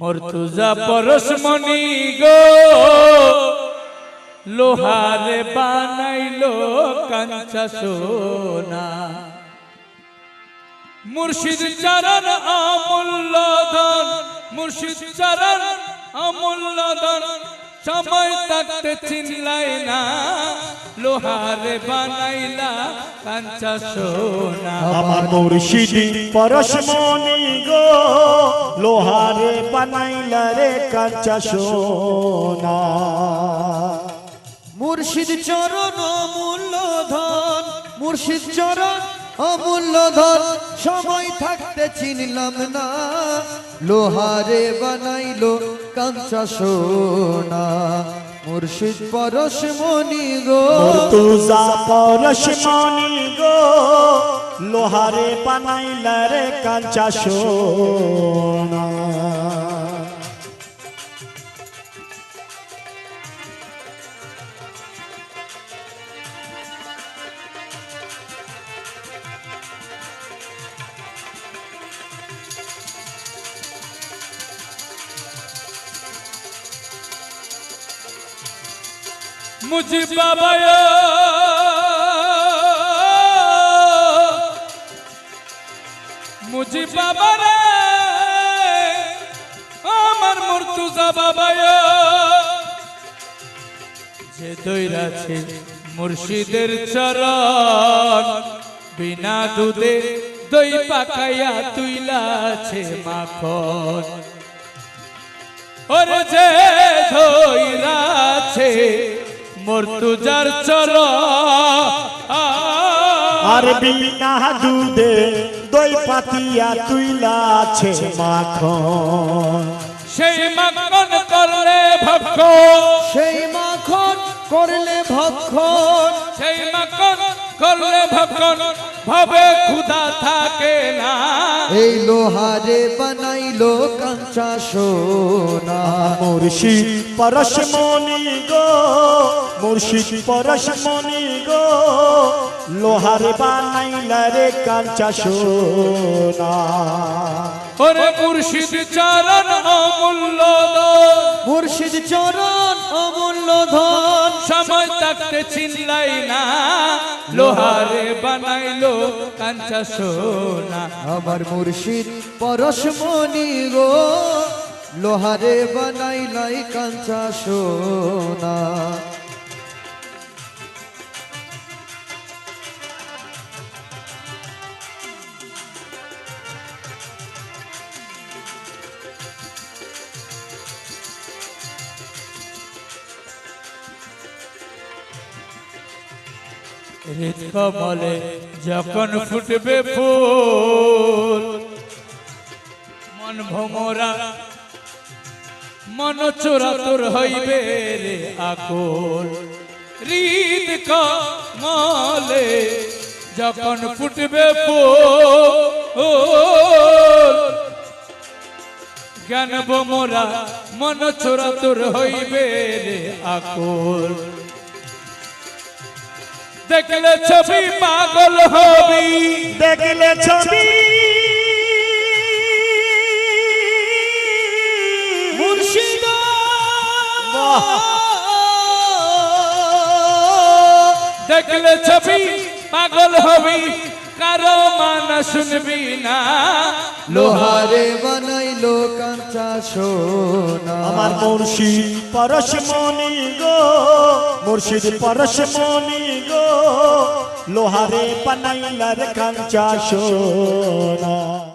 মর্তুজা পরশমণি গো। লোহারে বানাইলো কাঞ্চা সোনা। মুর্শিদ চরণ অমূল্য ধন। মুর্শিদ চরণ অমূল্য ধন। সময় থাকতে চিনলাই না লোহারে বানাইলা কাঞ্চা সোনা। আমার মুর্শিদি পরশমণি গো লোহারে বানাইলা রে কাঁচা সোনা। মুর্শিদ চরণ অমূল্য ধন মুর্শিদ চরণ অমূল্য ধন, সময় থাকতে চিনলাম না। লোহারে বানাইলো কাঞ্চা সোনা। মুর্শিদ পরশ মনি গো। তুজা পরশ মনি গো। লোহারে বানাইলা রে কাঁচা সোনা। মুঝ বাবায়। মুঝ বাবা রে আমার মুর্তুজা বাবায়। যে দৈরাছে মুর্শিদের চরণ, বিনা দুধে দই পাকাইয়া তুইলাছে মাখন। ওরে যে ধৈরাছে মর্তুজার চর আর বিনা দুধে দই পাতিয়া তুইলাছে মাখন। সেই মাখন করলে ভক্ষণ। সেই মাখন করলে ভক্ষণ। সেই মাখন করলে ভক্ষণ ভবে ক্ষুধা থাকে না। এই লোহারে বানাইলো কাঞ্চা সোনা। মুর্শিদ পরশমণি গো মুর্শিদ পরশমণি গো লোহারে বানাইলা রে কাঁচা সোনা। ওরে মুর্শিদ চরণ অমূল্য মুর্শিদ চরণ অমূল্য ধন সময় থাকতে চিনলাই না, লোহারে বানাইলো কাঞ্চা সোনা। আমার মুর্শিদ পরশমণি গো, লোহারে বানাইলাই কাঞ্চা সোনা। কমলে যখন ফুটবে ফুল, মন ভমরা, মন চোরাতুর হইবে রে আকুল। হৃদ কমলে যখন ফুটবে ফুল, জ্ঞান ভমরা, মন চোরাতুর হইবে রে আকুল। দেখলে ছবি পাগল হবি। দেখলে ছবি। মুর্শিদ দেখলে ছবি পাগল হবি। কারও মানা শুনবি না। লোহারে বানাইলো কাঞ্চা সোনা। আমার মুর্শিদ পরশমণি গো। মুর্শিদ পরশমণি গো লোহারে বানাইলা রে কাঁচা সোনা।